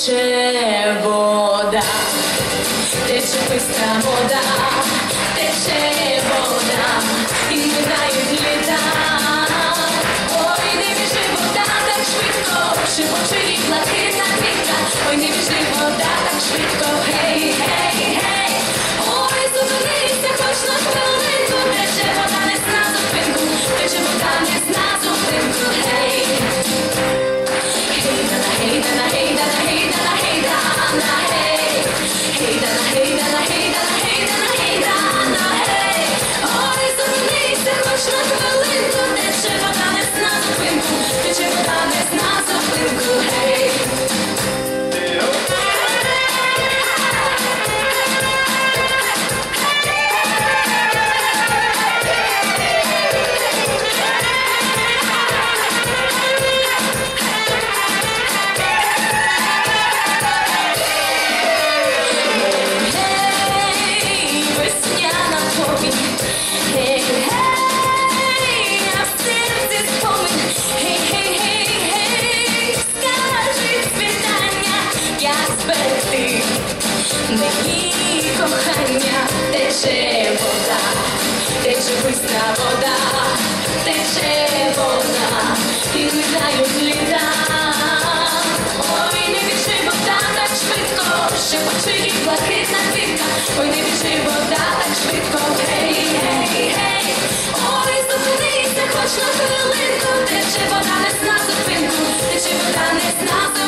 тече вода, тече бистра вода, тече вода, і минають літа. Ой, не біжи вода так швидко, шепоче і блакитна квітка. Ой, не біжи вода так швидко, гей, гей, гей. Мені кохання, тече вода, тече бистра вода, тече вода, і минають літа. Ой, не біжи вода так швидко, шепочи і блакитна квітка. Ой, не біжи вода так швидко, гей, гей, гей. Ой, зупинися, хоч на хвилинку, тече вода не зна зупинку, тече вода не зна зупинку.